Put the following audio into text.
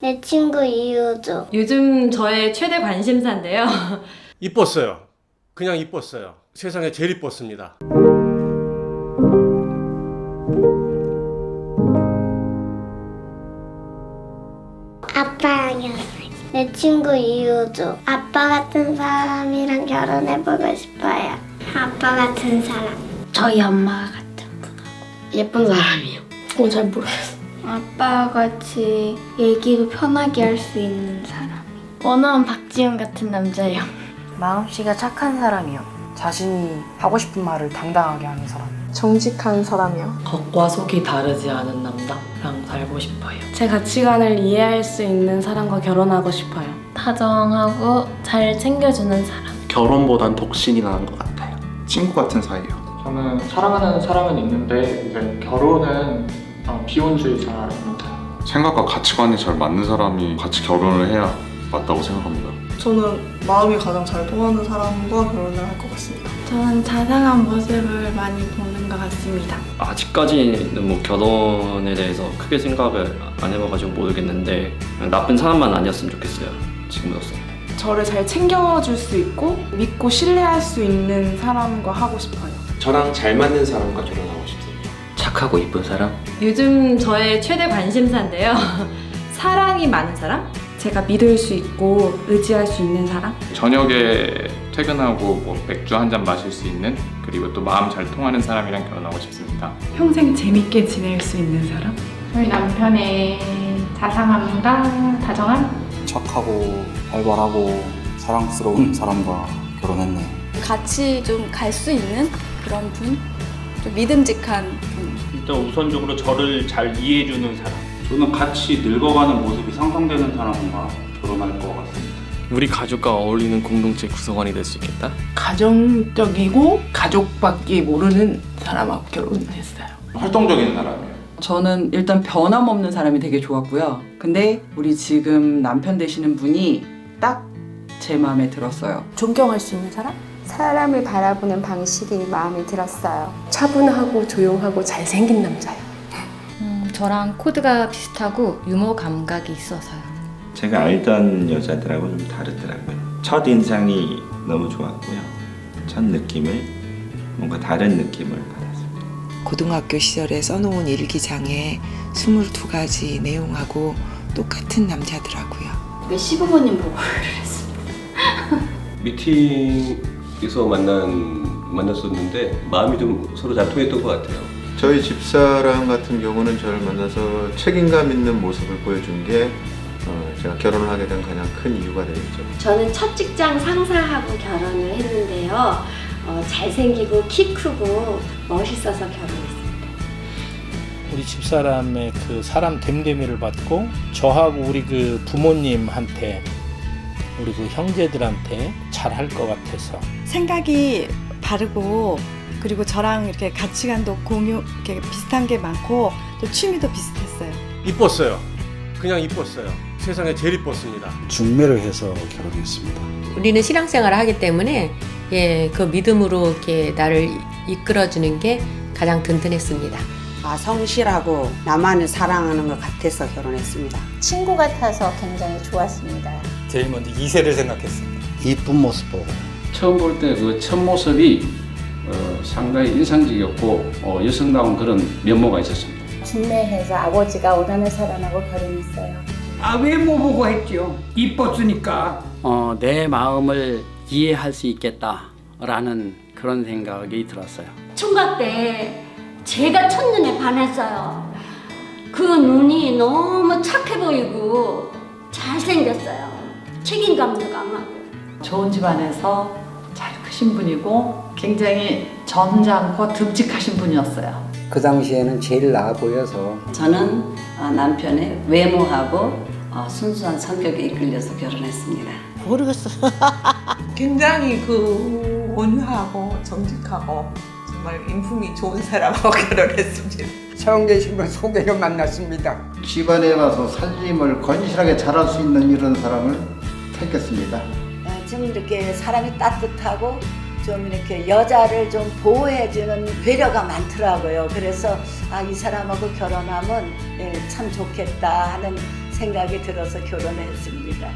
내 친구 이유주. 요즘 저의 최대 관심사인데요. 이뻤어요. 그냥 이뻤어요. 세상에 제일 이뻤습니다. 아빠랑 결혼해. 내 친구 이유주. 아빠 같은 사람이랑 결혼해보고 싶어요. 아빠 같은 사람. 저희 엄마 같은 분하고. 예쁜 사람이요. 그건 잘 모르겠어. 아빠 같이 얘기도 편하게 할 수 있는 사람. 원어원 박지훈 같은 남자예요. 마음씨가 착한 사람이요. 자신이 하고 싶은 말을 당당하게 하는 사람. 정직한 사람이요. 겉과 속이 다르지 않은 남자랑 살고 싶어요. 제 가치관을 이해할 수 있는 사람과 결혼하고 싶어요. 다정하고 잘 챙겨주는 사람. 결혼보단 독신이 나은 것 같아요. 친구 같은 사이요. 저는 사랑하는 사람은 있는데 이제 결혼은 어, 비혼주의자입니다. 생각과 가치관이 잘 맞는 사람이 같이 결혼을 해야 맞다고 생각합니다. 저는 마음이 가장 잘 통하는 사람과 결혼을 할 것 같습니다. 저는 자상한 모습을 많이 보는 것 같습니다. 아직까지는 뭐 결혼에 대해서 크게 생각을 안 해봐가지고 모르겠는데 그냥 나쁜 사람만 아니었으면 좋겠어요 지금으로서 저를 잘 챙겨줄 수 있고 믿고 신뢰할 수 있는 사람과 하고 싶어요. 저랑 잘 맞는 사람과 결혼하고 싶습니다. 착하고 이쁜 사람? 요즘 저의 최대 관심사인데요. 사랑이 많은 사람? 제가 믿을 수 있고 의지할 수 있는 사람? 저녁에 퇴근하고 뭐 맥주 한 잔 마실 수 있는 그리고 또 마음 잘 통하는 사람이랑 결혼하고 싶습니다. 평생 재밌게 지낼 수 있는 사람? 저희 남편의 자상함과 다정함 착하고 발발하고 사랑스러운 사람과 결혼했네요. 같이 좀 갈 수 있는 그런 분? 좀 믿음직한 분. 일단 우선적으로 저를 잘 이해해주는 사람. 저는 같이 늙어가는 모습이 상상되는 사람과 결혼할 것 같습니다. 우리 가족과 어울리는 공동체 구성원이 될 수 있겠다? 가정적이고 가족밖에 모르는 사람하고 결혼했어요. 활동적인 사람이에요. 저는 일단 변함없는 사람이 되게 좋았고요. 근데 우리 지금 남편 되시는 분이 딱 제 마음에 들었어요. 존경할 수 있는 사람? 사람을 바라보는 방식이 마음에 들었어요. 차분하고 조용하고 잘생긴 남자요. 음, 저랑 코드가 비슷하고 유머 감각이 있어서요. 제가 알던 여자들하고 좀 다르더라고요. 첫 인상이 너무 좋았고요. 첫 느낌을 뭔가 다른 느낌을 받았습니다. 고등학교 시절에 써놓은 일기장에 22가지 내용하고 똑같은 남자더라고요. 내 시부모님 보고 그랬어. 미팅에서 만난 만났었는데 마음이 좀 서로 잘 통했던 것 같아요. 저희 집사람 같은 경우는 저를 만나서 책임감 있는 모습을 보여준 게 어, 제가 결혼을 하게 된 가장 큰 이유가 되겠죠. 저는 첫 직장 상사하고 결혼을 했는데요. 어, 잘생기고 키 크고 멋있어서 결혼했어요. 우리 집사람의 그 사람 됨됨이를 받고 저하고 우리 그 부모님한테 우리 그 형제들한테 잘할 것 같아서 생각이 바르고 그리고 저랑 이렇게 가치관도 공유 이렇게 비슷한 게 많고 또 취미도 비슷했어요. 이뻤어요. 그냥 이뻤어요. 세상에 제일 이뻤습니다. 중매를 해서 결혼했습니다. 우리는 신앙생활을 하기 때문에 예, 그 믿음으로 이렇게 나를 이끌어주는 게 가장 든든했습니다. 아 성실하고 나만을 사랑하는 것 같아서 결혼했습니다. 친구 같아서 굉장히 좋았습니다. 제일 먼저 이세를 생각했습니다. 이쁜 모습 보고. 처음 볼 때 그 첫 모습이 어, 상당히 인상적이었고 어, 여성다운 그런 면모가 있었습니다. 중매해서 아버지가 원하는 사람하고 결혼했어요. 아 외모 보고 했죠. 이뻤으니까. 어, 내 마음을 이해할 수 있겠다라는 그런 생각이 들었어요. 총각 때 제가 첫눈에 반했어요. 그 눈이 너무 착해 보이고 잘생겼어요. 책임감도 강하고. 좋은 집안에서 잘 크신 분이고 굉장히 점잖고 듬직하신 분이었어요. 그 당시에는 제일 나아 보여서 저는 어, 남편의 외모하고 어, 순수한 성격에 이끌려서 결혼했습니다. 모르겠어. 굉장히 그 온유하고 정직하고 정말 인품이 좋은 사람하고 결혼했습니다. 성계심을 소개로 만났습니다. 집안에 와서 살림을 건실하게 잘할 수 있는 이런 사람을 택했습니다. 좀 이렇게 사람이 따뜻하고 좀 이렇게 여자를 좀 보호해주는 배려가 많더라고요. 그래서 아, 이 사람하고 결혼하면 예, 참 좋겠다 하는 생각이 들어서 결혼했습니다.